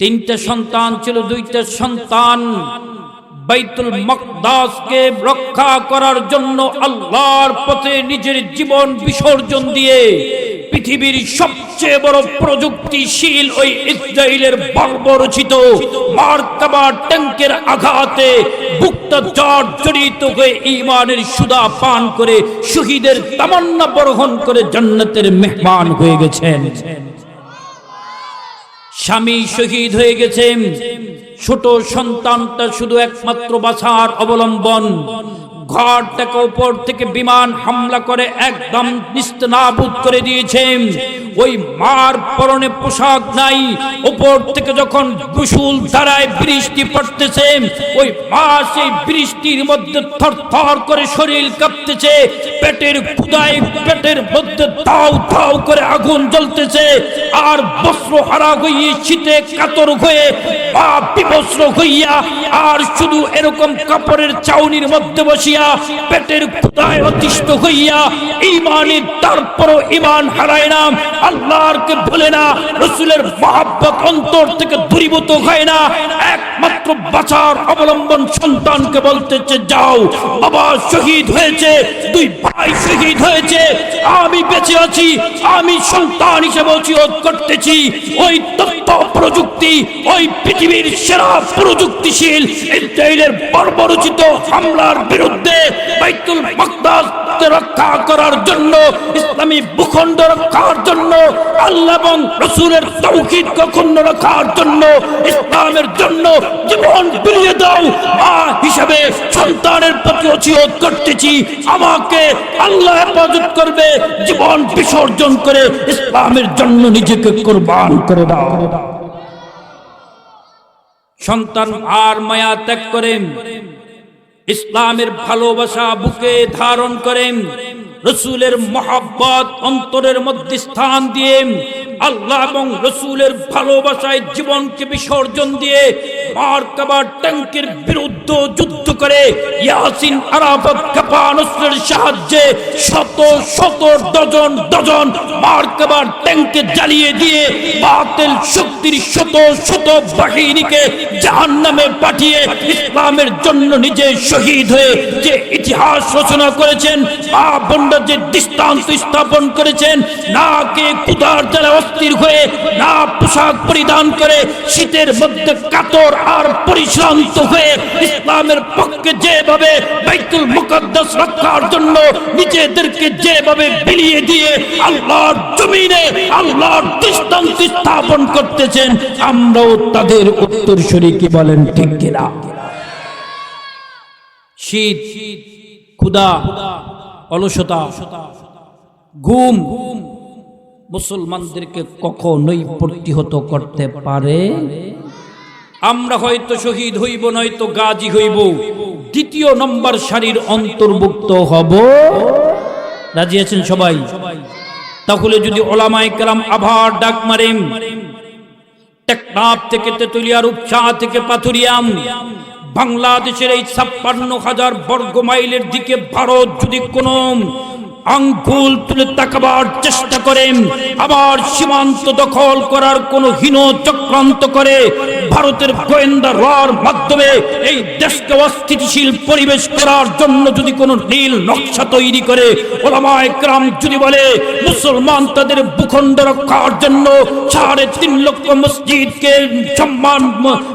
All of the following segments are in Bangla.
তিনটা সন্তান ছিল, দুইটা সন্তান। বাইতুল মকদাসকে রক্ষা করার জন্য আল্লাহর পথে নিজের জীবন বিসর্জন দিয়ে পৃথিবীর সবচেয়ে বড় প্রযুক্তিশীল ওই ইসরায়েলের বর্বরচিত মার্কাবা ট্যাঙ্কের আঘাতে বুকটা জট জড়িত হয়ে ইমানের সুদা পান করে শহীদের তামান্না বরহন করে জান্নাতের মেহমান হয়ে গেছেন। স্বামী শহীদ হয়ে গেছেন ছোট সন্তানটা শুধু একমাত্র বাছার অবলম্বন। ঘরটাকে উপর থেকে বিমান হামলা করে একদম নিস্তনাবুদ করে দিয়েছেন ওই মার পরনে পোশাক নাই, উপর থেকে যখন গুসুল ধারায় বৃষ্টি পড়তেছে, ওই মা সেই বৃষ্টির মধ্যে থর থর করে শরীর কাঁপতেছে, পেটের ক্ষুদায় পেটের মধ্যে দাও দাও করে আগুন জ্বলতেছে, আর বস্ত্র হারা হইয়ে শীতে কাতর হয়ে মা বিবস্ত্র হইয়া আর শুধু এরকম কাপড়ের চাউনির মধ্যে বসিয়া পেটের ক্ষুদায় অতিষ্ঠ হইয়া ইমানের তারপরও ইমান হারায় না আল্লাহরকে ভুলে না, রসুলের মহাব্বত অন্তর থেকে দূরীভূত হয় না। একমাত্র বাঁচার অবলম্বন সন্তানকে বলতেছে, যাও, বাবা শহীদ হয়েছে, দুই ভাই শহীদ হয়েছে, আমি বেঁচে আছি, আমি সন্তান হিসেবে অচিয়ত করতেছি। ওই তথ্য প্রযুক্তি ওই পৃথিবীর সেরা প্রযুক্তিশীল ইসরায়েলের বর্বরচিত হামলার বিরুদ্ধে বাইতুল মাকদাস রক্ষা করার জন্য, ইসলামী ভূখণ্ড রক্ষার জন্য, আল্লাহ এবং রসুলের তৌহিদ কখনো রক্ষার জন্য, ইসলামের জন্য জীবন বিলিয়ে দাও। মা হিসেবে সন্তানের প্রতি অচিয়ত করতেছি। আমাকে আল্লাহ হেফাজত করবে। জীবন বিসর্জন করে ইসলামের জন্য নিজেকে কোরবান করে দাও। সন্তান আর মায়া ত্যাগ করেন। ইসলামের ভালোবাসা বুকে ধারণ করেন। রসুলের মহাব্বত অন্তরের মধ্যে স্থান দিয়ে আল্লাহ এবং রসুলের ভালোবাসায় জীবনকে বিসর্জন দিয়ে মার কাবার ট্যাঙ্কের বিরুদ্ধে যুদ্ধ করে ইয়াসিন সাহায্যে শত শত ডজন ডজন ট্যাঙ্কে জ্বালিয়ে দিয়ে বাতিল শক্তির শত শত বাহিনীকে জাহান্নামে পাঠিয়ে ইসলামের জন্য নিজে শহীদ হয়ে যে ইতিহাস রচনা করেছেন মা বন্ডা যে দৃষ্টান্ত স্থাপন করেছেন না কে কুদার জ্বালা অস্থির হয়ে, না পোশাক পরিধান করে, শীতের মধ্যে কাতর আর পরিশ্রান্ত হয়ে ইসলামের পক্ষে যেভাবে বাইতুল মুকদ্দাস রক্ষার জন্য নিজেদেরকে যেভাবে বিলিয়ে দিয়ে আল্লাহর জমিনে আল্লাহর দৃষ্টান্ত স্থাপন করতেছেন, আমরাও তাদের উত্তর কি বলেন, ঠিক কিনা? শীত ক্ষুদা অলসতা, ঘুম মুসলমানদেরকে কখনোই প্রতিহত করতে পারে আমরা হয়তো শহীদ হইব, নয়তো গাজী হইব। দ্বিতীয় নম্বর সারির অন্তর্ভুক্ত হব। রাজি আছেন সবাই? তাহলে যদি ওলামাই কালাম আভার ডাক মারেন, টেকনাফ থেকে তেতুলিয়া, রূপসা থেকে পাথুরিয়াম বাংলাদেশের এই ছাপ্পান্ন হাজার বর্গ মাইলের দিকে ভারত যদি কোনো আঙ্গুল তুলে তাকাবার চেষ্টা করেন। আবার সীমান্ত দখল করার কোন হীন চক্রান্ত করে ভারতের গোয়েন্দা রর মাধ্যমে এই দেশকে অস্থিতিশীল পরিবেশ করার জন্য যদি কোনো নীল নকশা তৈরি করে, ওলামায় ক্রাম যদি বলে, মুসলমান তাদের ভূখণ্ড রক্ষার জন্য সাড়ে তিন লক্ষ মসজিদকে সম্মান,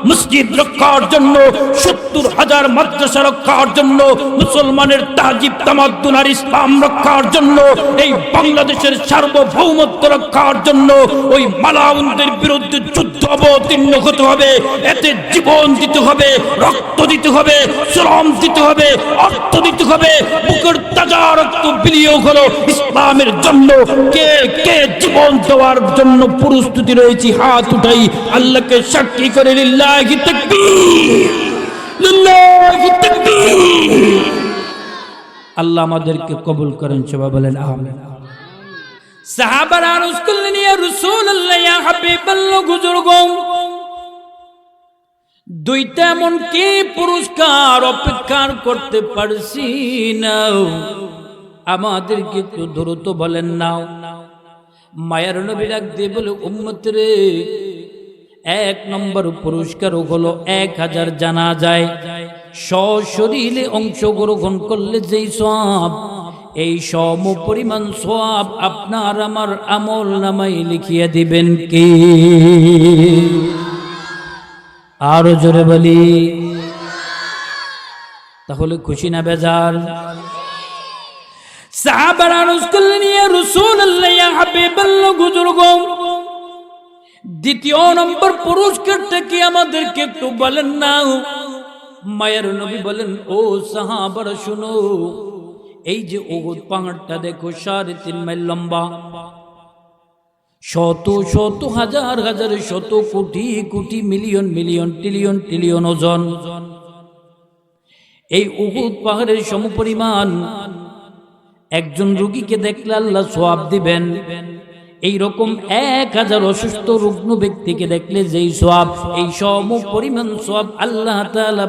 মসজিদ রক্ষার জন্য, সত্তর হাজার মাদ্রাসা রক্ষার জন্য মুসলমানের তাজিব তামাদ্দুন আর ইসলাম রক্ষার জন্য, এই বাংলাদেশের সার্বভৌমত্ব রক্ষার জন্য ওই মালাউনদের বিরুদ্ধে যুদ্ধ অবতীর্ণ হতে হবে, এতে জীবন দিতে হবে, রক্ত দিতে হবে, শ্রম দিতে হবে, অর্থ দিতে হবে, বুকের তাজা রক্ত বিনিয়োগ হলো ইসলামের জন্য। কে কে জীবন দেওয়ার জন্য প্রস্তুতি রয়েছে, হাত উঠাই, আল্লাহকে সাক্ষী করে, লিল্লাহি তাকবীর লিল্লাহি তাকবীর। আল্লাহ আমাদেরকে কবুল করেন, সবাই বলেন আমিন। সাহাবার আরজ করলেন ইয়া রাসূলুল্লাহ, ইয়া হাবিবাল্লাহ বুজুর্গম দুইটা এমন কি পুরস্কার অপেক্ষা করতে পারছি না। আমাদেরকে একটু দ্রুত বলেন নাও মায়ের নবী ডাক দিয়ে বলে, উম্মত রে এক নম্বর পুরস্কার হলো এক হাজার জানা যায়। সশরীরে অংশগ্রহণ করলে যেই সব এই সম পরিমাণ সব আপনার আমার আমল নামাই লিখিয়ে দিবেন কি? আরও জোরে বলি। তাহলে খুশি না বেজার? সাহাবার আরজ করলেন ইয়া রাসূলুল্লাহ ইয়া হাবিবাল্লাহ বুজুর্গ দ্বিতীয় নম্বর পুরস্কারটা কি আমাদেরকে একটু বলেন না মায়ের নবী বলেন, ও সাহাবারা, শুনো, এই যে ওহুদ পাহাড়টা দেখো, সাড়ে তিন মাইল লম্বা। শত শত, হাজার হাজার, শত crore crore, million million trillion trillion ওজন। এই উহুদ পাহাড়ের সমপরিমাণ একজন রুগীকে দেখলে আল্লাহ সোয়াব দিবেন। এই রকম এক হাজার অসুস্থ রুগ্ন ব্যক্তিকে দেখলে যেই সব এই সম পরিমাণ সব আল্লাহ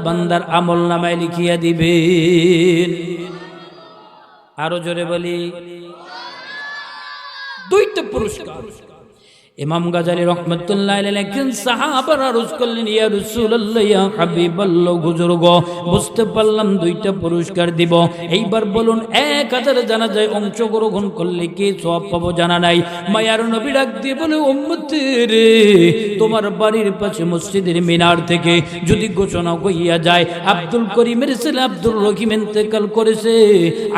বান্দার আমল নামায় লিখিয়া দিবে আরও জোরে বলি। দুইটা পুরস্কার। ইমাম গাজালি রহমতুল্লাহ লেখেন, সাহাবারা রুজ করলেন ইয়া রাসূলুল্লাহ, ইয়া হাবিবাল্লাহ, বুজুর্গ, বুঝতে পারলাম দুইটা পুরস্কার দিব। এইবার বলুন, এক হাজার জানা যায় অংশগ্রহণ করলে কি সব পাবো জানা নাই? মায়ার নবী ডাক দিয়ে বলে উম্মতের তোমার বাড়ির পাশে মসজিদের মিনার থেকে যদি ঘোষণা হইয়া যায়, আব্দুল করিমের ছেলে আব্দুল রহিম ইন্তেকাল করেছে।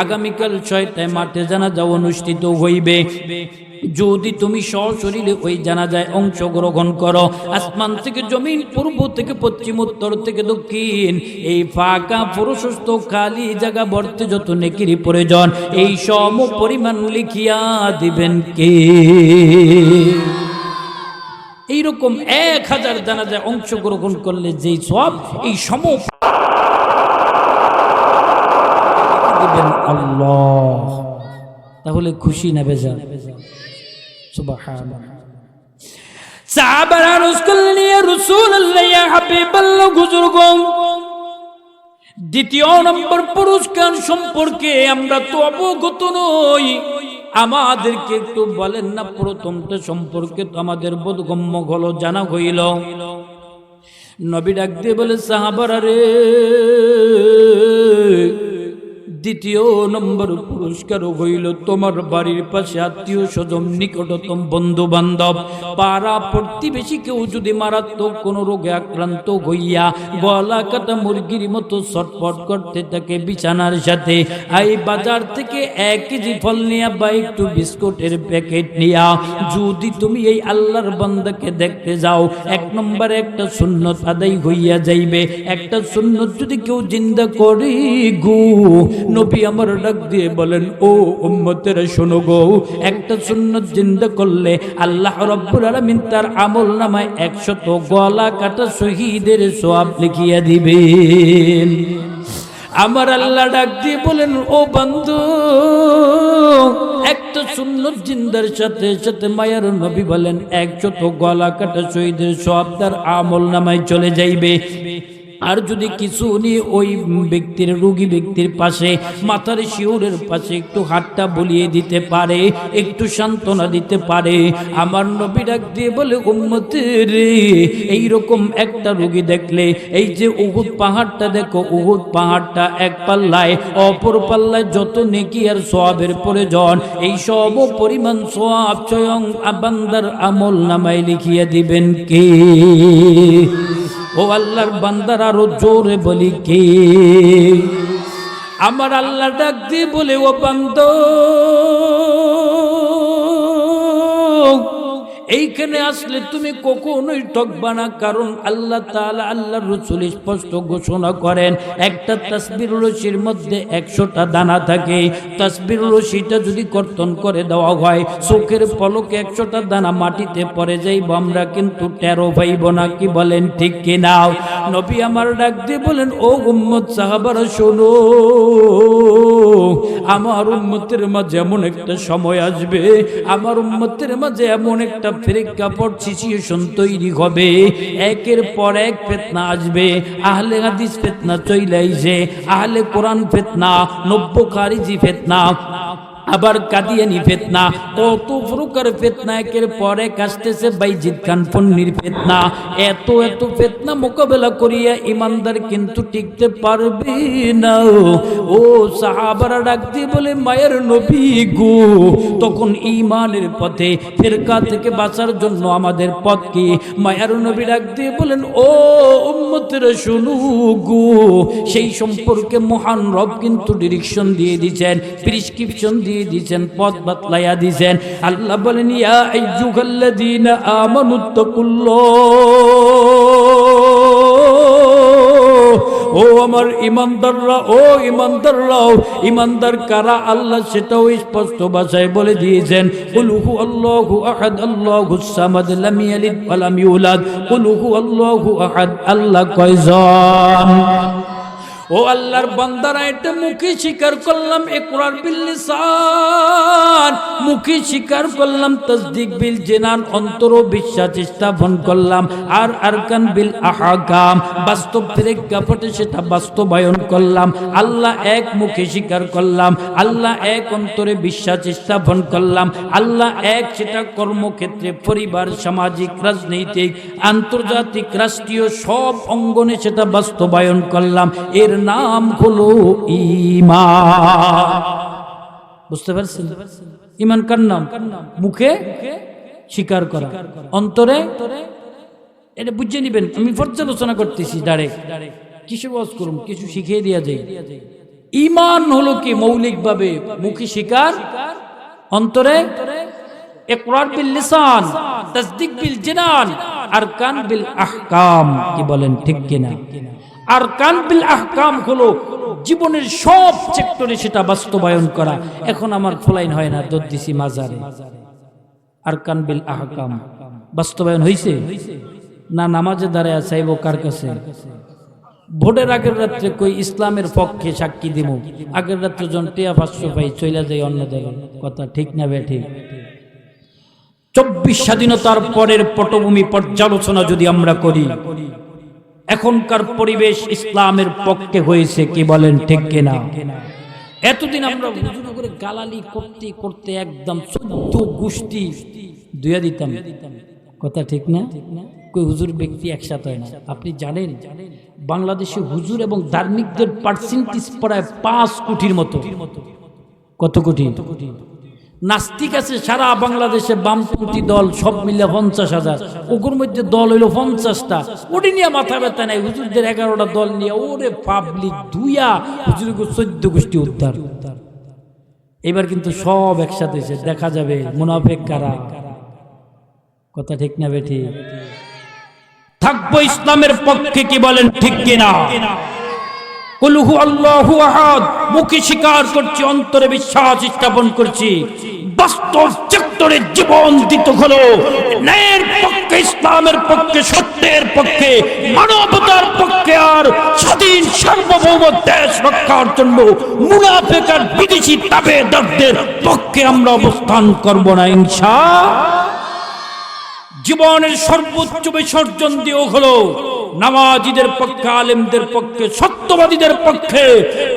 আগামীকাল ছয়টায় মাঠে জানাজা অনুষ্ঠিত হইবে। যদি তুমি সশরীরে ওই জানাজায় অংশগ্রহণ করো, আসমান থেকে জমিন, পূর্ব থেকে পশ্চিম, উত্তর থেকে দক্ষিণ, এই ফাঁকা প্রশস্ত খালি জায়গা ভর্তি যত নেকিরি প্রয়োজন, এই সম পরিমাণ লিখিয়া দিবেন কে? এইরকম এক হাজার জানাজায় অংশগ্রহণ করলে যেই সব, এই সম আল্লাহ। তাহলে খুশি না বেজা দ্বিতীয় নম্বর পুরস্কার সম্পর্কে আমরা তো অবগত নই। আমাদেরকে একটু বলেন না, প্রথমটা সম্পর্কে তো আমাদের বোধগম্য হলো, জানা হইল। নবী ডাক দিয়ে বলে, সাহাবারা রে দ্বিতীয় নম্বর পুরস্কার হইল তোমার বাড়ির পাশে আত্মীয় স্বজন, নিকটতম বন্ধু বান্ধব পাড়া প্রতিবেশী কেউ যদি মারাত্মক কোন রোগে আক্রান্ত হইয়া গলা কাটা মুরগির মতো ছটফট করতে থাকে বিছানার সাথে এই বাজার থেকে এক কেজি ফল নিয়া বা একটু বিস্কুটের প্যাকেট নিয়া, যদি তুমি এই আল্লাহর বান্দাকে দেখতে যাও, এক নম্বরে একটা সুন্নত আদায় হইয়া যাইবে। একটা সুন্নত যদি কেউ জিন্দা করে গো নবী আমার ডাক দিয়ে বলেন, ও উম্মতের শোনো গো, একটা সুন্নত জিন্দা করলে আল্লাহ রব্বুল আলামিন তার আমল নামায় একশত গলা কাটা শহীদের সোয়াব লিখিয়া দিবেন। আমার আল্লাহ ডাক দিয়ে বলেন, ও বন্ধু একটা সুন্নত জিন্দার সাথে সাথে মায়ার নবী বলেন, একশত গলা কাটা শহীদের সব তার আমল নামায় চলে যাইবে। আর যদি কিছু নিয়ে ওই ব্যক্তির রোগী ব্যক্তির পাশে, মাথার শিউরের পাশে একটু হাতটা বলিয়ে দিতে পারে, একটু সান্ত্বনা দিতে পারে। আমার নবী ডাক দিয়ে বলে উম্মতের এইরকম একটা রোগী দেখলে, এই যে উহুদ পাহাড়টা দেখো, উহুদ পাহাড়টা এক পাল্লায়, অপর পাল্লায় যত নেকি আর সোয়াবের প্রয়োজন, এই সব পরিমাণ সোয়াব স্বয়ং আবান্দার আমল নামায় লিখিয়ে দিবেন কে? ও আল্লাহর বান্দার আরও জোরে বলি কে? আমার আল্লাহ ডাক দিয়ে বলে ও বান্দ এইখানে আসলে তুমি কখনোই ঠকবা না, কারণ আল্লাহ তাআলা আল্লাহ রসুল স্পষ্ট ঘোষণা করেন, একটা তাসবির রশির মধ্যে একশোটা দানা থাকে। তাসবির রশিটা যদি কর্তন করে দেওয়া হয়, চোখের পলকে একশোটা দানা মাটিতে পড়ে যাইব, আমরা কিন্তু টেরো পাইব না, কি বলেন ঠিক কি নাও নবী আমার ডাক দিয়ে বলেন, ও উম্মত সাহাবারা, শোনো। আমার উম্মতের মাঝে এমন একটা সময় আসবে, আমার উম্মতের মাঝে এমন একটা প্রেক্ষাপট সিচুয়েশন তৈরি হবে। একের পর এক ফেতনা আসবে, আহলে হাদিস ফেতনা চইলাইছে, আহলে কোরআন ফেতনা নব্য খারিজি ফেতনা আবার কাদিয়ানি ফেতনা। কত প্রকার ফেতনা একের পরে কাশতেছে বাইজিদ খান পন্নির ফেতনা। এত এত ফেতনা মোকাবেলা করিয়া ইমানদার কিন্তু টিকতে পারবে না। ও সাহাবারা ডাক দিয়ে বলে, মায়ের নবী গো, তখন ইমানের পথে ফেরকা থেকে বাঁচার জন্য আমাদের পথ কি? মায়ের নবী ডাক দিয়ে বলেন, ও উম্মতের শুনু গো, সেই সম্পর্কে মহান রব কিন্তু ডিরেকশন দিয়ে দিয়েছেন প্রিসক্রিপশন দিয়ে দিয়েছেন পথ বাতলাইয়া দিয়েছেন আল্লাহ বলেন, ইয়া আইয়ুহাল্লাযীনা আমানুত্তাকুল্লাহ ও আমার ইমানদাররা, ও ইমানদাররাও ইমানদার কারা? আল্লাহ সেটাও স্পষ্ট ভাষায় বলে দিয়েছেন কুলহু আল্লাহু আহাদ, আল্লাহু সামাদ, লাম ইয়ালিদ ওয়া লাম ইউলাদ। কুলহু আল্লাহু আহাদ, আল্লাহ কয়জন? ও আল্লাহর বান্দারা, এটা মুখে স্বীকার করলাম একরার বিল লিসান। মুখে স্বীকার করলাম, তসদিক বিল জেনান, অন্তর বিশ্বাস স্থাপন করলাম, আর আরকান বিল আহাকাম। বাস্তব প্রেক্ষাপটে সেটা বাস্তবায়ন করলাম। আল্লাহ এক মুখে স্বীকার করলাম, আল্লাহ এক অন্তরে বিশ্বাস স্থাপন করলাম, আল্লাহ এক সেটা কর্মক্ষেত্রে পরিবার, সামাজিক, রাজনৈতিক, আন্তর্জাতিক, রাষ্ট্রীয় সব অঙ্গনে সেটা বাস্তবায়ন করলাম। এর নাম হলো ইমান বুঝতে পারছেন? ইমান কার নাম? মুখে স্বীকার করা। অন্তরে? এটা বুঝে নিবেন। আমি পর্যালোচনা করতেছি, ডাইরেক্ট। কিসে বস করুন কিছু শিখিয়ে দেওয়া যায় ইমান হলো কি? মৌলিকভাবে মুখে স্বীকার অন্তরে ইকরার বিল লিসান, তাসদিক বিল জিনান আর কান বিল আহকাম। কি বলেন, ঠিক কিনা? আর কানবিল আহকাম হলো জীবনের সব সেক্টরে সেটা বাস্তবায়ন করা। এখন আমার ফলাইন হয় না দদ্দিসি মাজারে। আর কানবিল আহকাম, বাস্তবায়ন হয়েছে না, নামাজে দাঁড়ায় চাইব কার কাছে? ভোটের আগের রাত্রে কই ইসলামের পক্ষে সাক্ষী দিব? আগের রাত্রে জন টিয়া পাঁচশো পাই চলে যায় অন্য দলে। কথা ঠিক না বে ঠিক? চব্বিশ স্বাধীনতার পরের পটভূমি পর্যালোচনা যদি আমরা করি এখনকার পরিবেশ ইসলামের পক্ষে হয়েছে কি বলেন ঠিক কিনা? এতদিন আমরা হুজুর করে গালালি করতে করতে একদম চোদ্দ গোষ্ঠী দুয়া দিতাম। কথা ঠিক না? কই হুজুর ব্যক্তি একসাথে হয় না। আপনি জানেন, বাংলাদেশে হুজুর এবং ধার্মিকদের পার্সেন্টেজ প্রায় পাঁচ কোটির মতো। কত কোটি? নাস্তিক আছে সারা বাংলাদেশে বামপন্থী দল সব মিলে পঞ্চাশ হাজার। ওগুর মধ্যে দল হইল পঞ্চাশটা। ওটি নিয়ে মাথা ব্যথা নাই। হুজুরদের এগারোটা দল নিয়ে ওরে পাবলিক দুইয়া হুজুর চোদ্দ গোষ্ঠী উদ্ধার। এবার কিন্তু সব একসাথে এসে দেখা যাবে মুনাফেক কারা। কথা ঠিক না বেঠি? থাকব ইসলামের পক্ষে কি বলেন ঠিক কিনা? কুলহু আল্লাহু আহাদ। স্বীকার করছি, অন্তরে বিশ্বাস করছি। চত্বরে জীবন দিত হলো। ন্যায়ের পক্ষে, ইসলামের পক্ষে, সত্যের পক্ষে, মানবতার পক্ষে আর স্বাধীন সার্বভৌম দেশ রক্ষার জন্য মুনাফেক আর বিদেশি তাবেদারদের পক্ষে আমরা অবস্থান করব না জীবনের সর্বোচ্চ বিসর্জন দিয়েও হলো। নামাজিদের পক্ষে, আলেমদের পক্ষে, সত্যবাদীদের পক্ষে,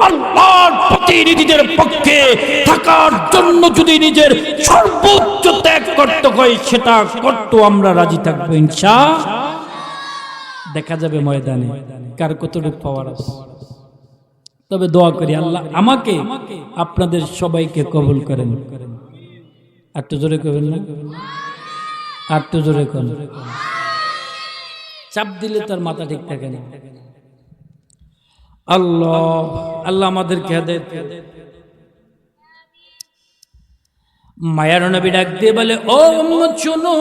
আল্লাহর প্রতিনিধিদের পক্ষে থাকার জন্য যদি নিজের সর্বোচ্চ ত্যাগ করতে হয়, সেটা করতে আমরা রাজি থাকব ইনশা দেখা যাবে ময়দানে কার কতটুকু পাওয়ার আছে। তবে দোয়া করি, আল্লাহ আমাকে আপনাদের সবাইকে কবুল করেন। একটু জোরে করবেন না? আর একটু জোরে কর চাপ দিলে তার মাথা ঠিক থাকে না। আল্লাহ আল্লাহ আমাদেরকে হেদায়েত মায়ার নবী ডাক দিয়ে বলে ও শুনো।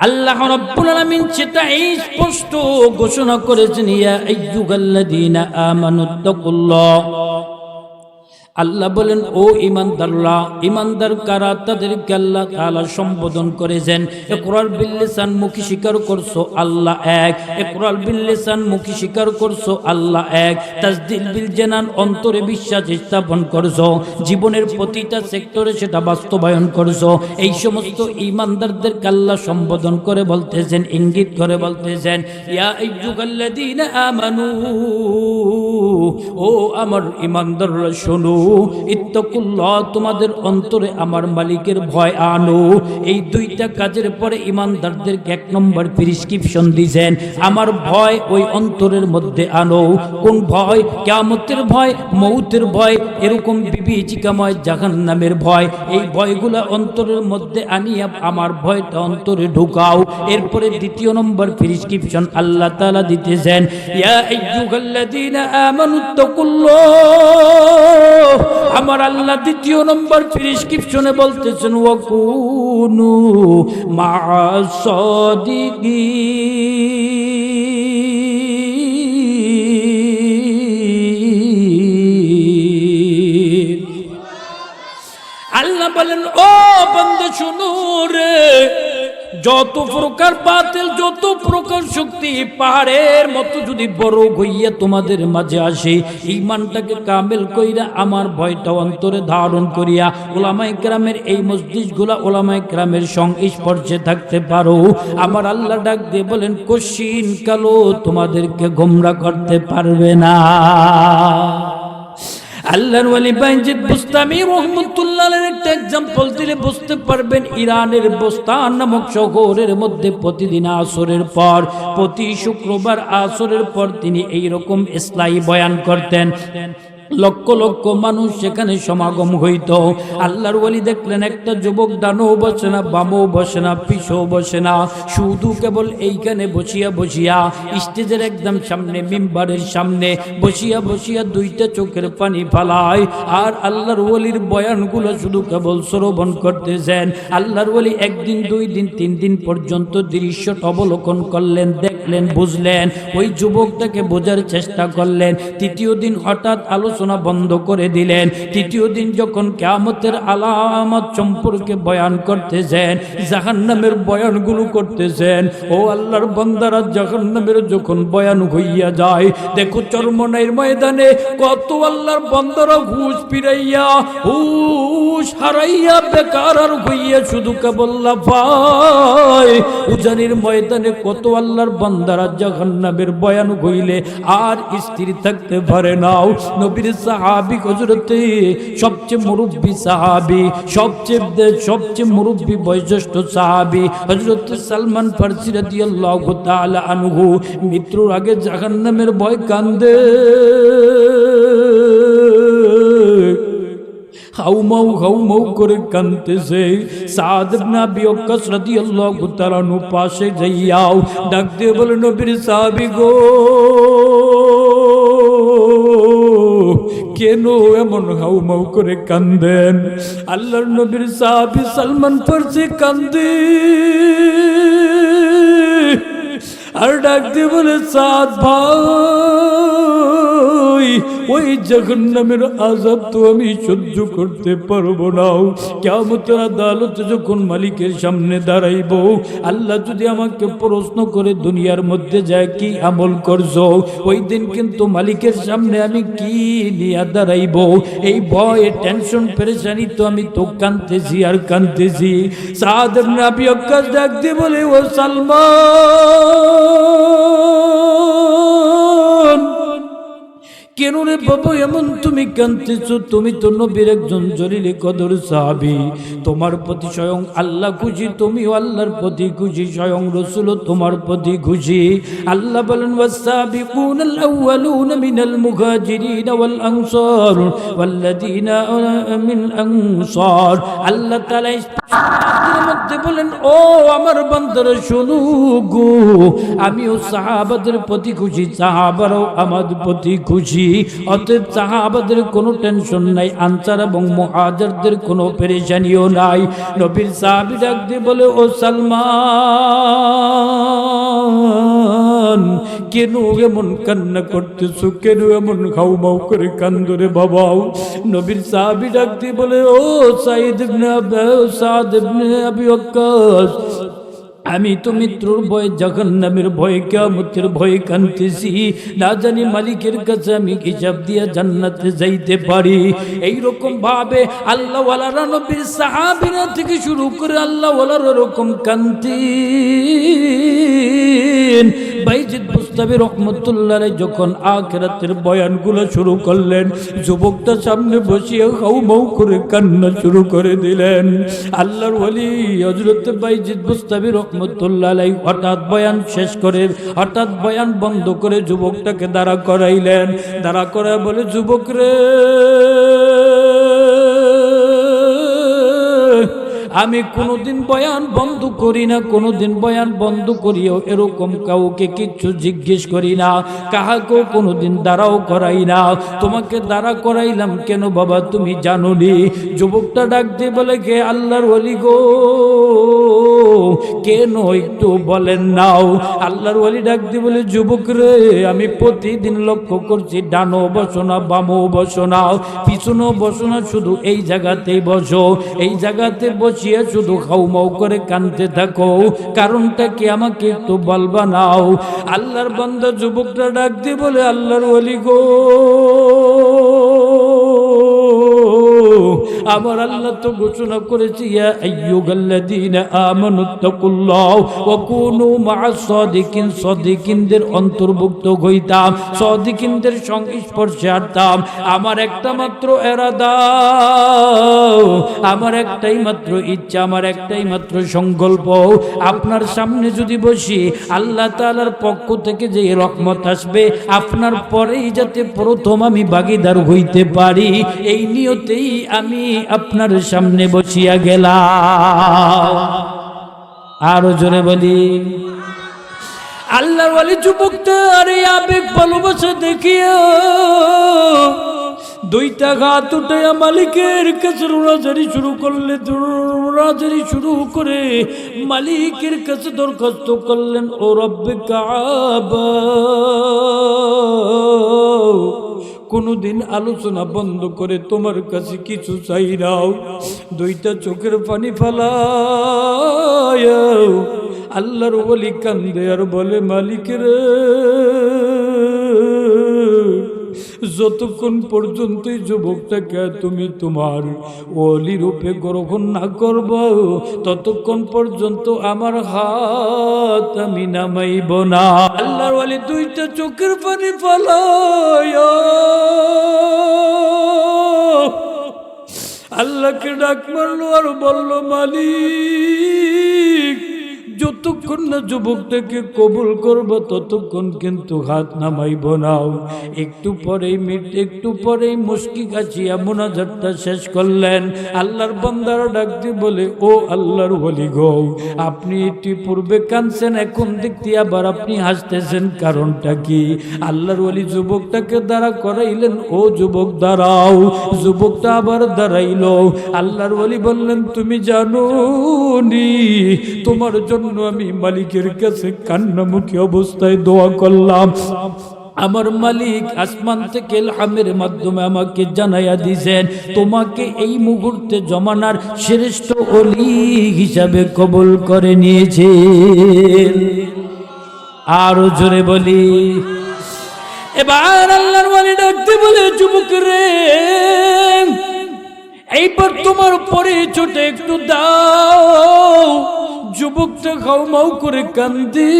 আল্লাহ রাব্বুল আলামিন সেটা এই স্পষ্ট ঘোষণা করেছেন ইয়া আইয়ুহাল্লাযীনা আমানুত্তাকুল্লাহ আল্লাহ বলেন, ও ইমানদাররা, ইমানদার কারা তাদেরকে আল্লাহ তাআলা সম্বোধন করেছেন? ইকরার বিল লিসান মুখে স্বীকার করছ আল্লাহ এক ইকরার বিল লিসান মুখে স্বীকার করছ আল্লাহ এক তাসদিল বিল জানান অন্তরে বিশ্বাস স্থাপন করছ, জীবনের প্রতিটা সেক্টরে সেটা বাস্তবায়ন করছ। এই সমস্ত ইমানদারদের আল্লাহ সম্বোধন করে বলতেছেন, ইঙ্গিত করে বলতেছেন, ইয়া ও আমার ইমানদাররা, শোনো ইত্তাকুল্লাহ, তোমাদের অন্তরে আমার মালিকের ভয় আনো এই দুইটা কাজের পরে ইমানদারদেরকে এক নম্বর প্রিসক্রিপশন দিয়েছেন, আমার ভয় ওই অন্তরের মধ্যে আনো কোন ভয়? কেমতের ভয়, মৌতের ভয়, এরকম বিবেচিকাময় জাহান নামের ভয়। এই ভয়গুলা অন্তরের মধ্যে আনিয়া আমার ভয়টা অন্তরে ঢুকাও। এরপরে দ্বিতীয় নম্বর প্রিসক্রিপশন আল্লাহ তালা দিতেছেন, ইয়া আইয়ুহাল্লাযীনা আমানু তাকুল্লাহ আমার আল্লাহ দ্বিতীয় নম্বর প্রিসক্রিপশনে বলতেছেন মা'আস সাদিকিন আল্লাহ বলেন ও বন্ধু শুনো রে যত প্রকার বাতিল, যত প্রকার শক্তি পাহাড়ের মতো যদি বড় হইয়া তোমাদের মাঝে আসে ইমানটাকে কামেল কইরা আমার ভয়টা অন্তরে ধারণ করিয়া ওলামাই গ্রামের এই মসজিদগুলা ওলামাই গ্রামের সংস্পর্শে থাকতে পারো। আমার আল্লাহ ডাক দিয়ে বলেন, কশিন কালো তোমাদেরকে গোমরা করতে পারবে না। আল্লাহর ওয়ালি বাইজিদ বুস্তামি রহমতুল্লাহের একটা এক্সাম্পল দিলে বুঝতে পারবেন, ইরানের বোস্তান নামক শহরের মধ্যে প্রতিদিন আসরের পর, প্রতি শুক্রবার আসরের পর তিনি এই রকম ইসলাই বয়ান করতেন। লক্ষ লক্ষ মানুষ সেখানে সমাগম হইত। আল্লাহর ওয়ালি দেখলেন, একটা যুবক ডানও বসে না, বামও বসে না, পিছও বসে না। শুধু কেবল এইখানে বসিয়া বসিয়া, স্টেজের একদম সামনে, মিম্বারের সামনে বসিয়া বসিয়া দুইটা চোখের পানি ফালায়। আর আল্লাহর ওয়ালির বয়ানগুলো শুধু কেবল শ্রবণ করতেছেন। আল্লাহর ওয়ালি একদিন, দুই দিন, তিন দিন পর্যন্ত দৃশ্যটা অবলোকন করলেন। দেখলেন, বুঝলেন, ওই যুবকটাকে বোঝার চেষ্টা করলেন। তৃতীয় দিন হঠাৎ আলোচনা বন্ধ করে দিলেন। তৃতীয় দিন যখন কেয়ামতের আলামত সম্পর্কে বয়ান করতেছেন, জাহান্নামের বয়ানগুলো করতেছেন, ও আল্লাহর বন্দারা জাহান্নামের যখন বয়ান হইয়া যায়, দেখো চরমনের ময়দানে কত আল্লাহর বন্দারা ঘুষ ফিরাইয়া হুশ হারাইয়া বেকার আর হইয়া শুধু কেবল লাফায়। উজানির ময়দানে কত আল্লাহর বান্দারা জাহান্নামের বয়ান হইলে আর স্থির থাকতে পারে নাও নবীর সাহাবি হজরতে সবচেয়ে মুরব্বী সাহাবি, সবচেয়ে সবচেয়ে মুরব্বী বয়োজ্যেষ্ঠ সাহাবি হজরত সালমান ফার্সি রাদিয়াল্লাহু তাআলা আনহু, মৃত্যুর আগে জাহান্নামের বয় কান্দে। হাউমাউ হাউমাউ করে কানতেছে সাদ ইবনে আবি ওয়াক্কাস রাদিয়াল্লাহু তাআলা নু পাশে যাইয়াও ডাক দিয়ে বলে, নবীর সাহাবী গো, কেন এমন হাউমাউ করে কান্দেন? আল্লাহর নবীর সাহাবী সালমান ফার্সি কান্দে। আর ডাক দিয়ে বলে, সাদ ভাই ওই জঘন্নামের আজাব তো আমি সহ্য করতে পারব না। কেমতের আদালতে যখন মালিকের সামনে দাঁড়াইব, আল্লাহ যদি আমাকে প্রশ্ন করে দুনিয়ার মধ্যে যায়, কি আমল করছ? ওই দিন কিন্তু মালিকের সামনে আমি কি নিয়ে দাঁড়াইব? এই ভয়ে টেনশন পেরেছানি তো আমি তো কানতেছি আর কানতেছি সাদ নাবি অক্কাস ডাক দিয়ে বলে, ও সালমান! কেন রে বাবা এমন তুমি কানতেছ তুমি তো নবীর একজন জলিলে কদর সাহাবি তোমার প্রতি স্বয়ং আল্লাহ খুশি তুমিও আল্লাহর প্রতি খুশি স্বয়ং রসুল তোমার প্রতি খুশি আল্লাহ বলেন والسابقون الأولون من المهاجرين والأنصار والذين من الأنصار আল্লাহ তাআলা স্পষ্ট বলেন, ও আমার বন্দর, শুনু গো। আমিও সাহাবাদের প্রতি খুশি, সাহাবারও আমার প্রতি খুশি। অতএব সাহাবাদের কোনো টেনশন নাই, আনসার এবং মহাজারদের কোনো পেরেশানিও নাই। নবীর সাহাবি ডাক বলে, ও সালমান কেন এমন কান্না করতেছো, কেন এমন খাও মাও করে কান্দরে বাবাও। নবীর সাহাবি ডাকতে বলে, ও সাইদ ইবনে আবু সাদ ইবনে আবি ওয়াক্কাস আমি তো মৃত্যুর ভয় জগন্নামের ভয় কেমতের ভয় কানতেছি না জানি মালিকের কাছে আমি হিসাব দিয়া জান্নাতে যাইতে পারি। এই রকম ভাবে আল্লাহ নবীর সাহাবিরা থেকে শুরু করে আল্লাহ ওয়ালার ওরকম কান্তি বাইজিদ রহমতুল্লাহ যখন আখেরাতের বয়ানগুলো শুরু করলেন, যুবকটা সামনে বসিয়ে হাউ মাউ করে কান্না শুরু করে দিলেন। আল্লাহর ওলি হজরত বাইজিদ বুস্তাবি রহমতুল্লাহ হঠাৎ বয়ান শেষ করে, হঠাৎ বয়ান বন্ধ করে যুবকটাকে দাঁড়া করাইলেন। দাঁড়া করা বলে, যুবক রে! আমি কোনোদিন বয়ান বন্ধ করি না, কোনোদিন বয়ান বন্ধ করিও এরকম কাউকে কিচ্ছু জিজ্ঞেস করি না, কাহাকেও কোনোদিন দাঁড়াও করাই না। তোমাকে দাঁড়া করাইলাম কেন বাবা তুমি জানো নি যুবকটা ডাক দিয়ে বলে কে আল্লাহর ওলি গো, কেন একটু বলেন নাও? আল্লাহর ওলি ডাক দিয়ে বলে, যুবক রে, আমি প্রতিদিন লক্ষ্য করছি, ডানো বসো না বামো বসো না পিছনো বসো না শুধু এই জায়গাতেই বসো, এই জায়গাতে বসিয়ে শুধু খাউমাউ করে কানতে থাকো। কারণটা কি আমাকে একটু বলবা নাও? আল্লাহর বন্ধ যুবকরা ডাক দিয়ে বলে, আল্লাহর অলি গো। আমার আল্লাহ তো ঘোষণা করেছি অন্তর্ভুক্ত হইতাম সংস্পর্শে আমার একটা মাত্র আমার একটাই মাত্র ইচ্ছা, আমার একটাই মাত্র সংকল্প। আপনার সামনে যদি বসি, আল্লাহ তাআলার পক্ষ থেকে যে রহমত আসবে, আপনার পরেই যাতে প্রথম আমি ভাগিদার হইতে পারি, এই নিয়তেই আমি আপনার সামনে বসিয়া গেলাম। আরও জোরে বলি। আল্লাহর ওয়ালি যুবকটা, আরে আবেগ ভালোবাসা দেখিয়া দুইটা ঘাত উঠাইয়া মালিকের কাছে রোড়াজারি শুরু করলে রোড়াজারি শুরু করে মালিকের কাছে দরখাস্ত করলেন, ও রব্বে কাবা। কোনোদিন আলোচনা বন্ধ করে তোমার কাছে কিছু চাই নাও। দুইটা চোখের পানি ফালায় আল্লাহর বলি কান্দে আর বলে, মালিকের। যতক্ষণ পর্যন্ত যুবকটাকে তুমি তোমার অলি রূপে গ্রহণ না করব, ততক্ষণ পর্যন্ত আমার হাত আমি নামাইব না। আল্লাহর ওয়ালি দুইটা চোখের পানি ফালায় আল্লাহকে ডাক মারলো আর বলল, মালিক যতক্ষণ না যুবকটাকে কবুল করব, ততক্ষণ কিন্তু হাত নামাইব নাও একটু পরেই মিট, একটু পরেই মুস্কি কাছিয়া মোনাজারটা শেষ করলেন। আল্লাহর বান্দারা ডাকতে বলে, ও আল্লাহর বলি গো, আপনি এটি পূর্বে কানছেন এখন দেখতে আবার আপনি হাসতেছেন কারণটা কি? আল্লাহর ওলি যুবকটাকে দাঁড়া করাইলেন, ও যুবক, দাঁড়াও। যুবকটা আবার দাঁড়াইল। আল্লাহর ওলি বললেন, তুমি জানো নি, তোমার জন্য আমি মালিকের কাছে কান্নামুখী অবস্থায় দোয়া করলাম। আমার মালিক আসমান থেকে আমের মাধ্যমে আমাকে জানাইয়া দিছেন, তোমাকে এই মুহূর্তে জমানার শ্রেষ্ঠ অলি হিসাবে কবুল করে নিয়েছে। আরও জোরে বলি। এবার আল্লাহর ওয়ালি ডাকতে বলে, যুবক রে, এইবার তোমার পরে ছোট একটু দাও। যুবকটা মাও করে কান্দি,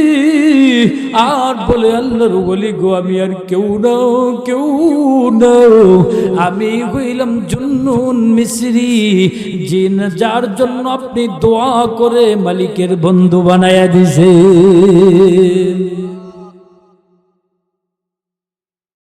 আর বলে, আল্লাহর বলি গো, আমি আর কেউ নাও কেউ নাও। আমি হইলাম জুন্নুন মিশ্রি জিন যার জন্য আপনি দোয়া করে মালিকের বন্ধু বানায়া দিছে।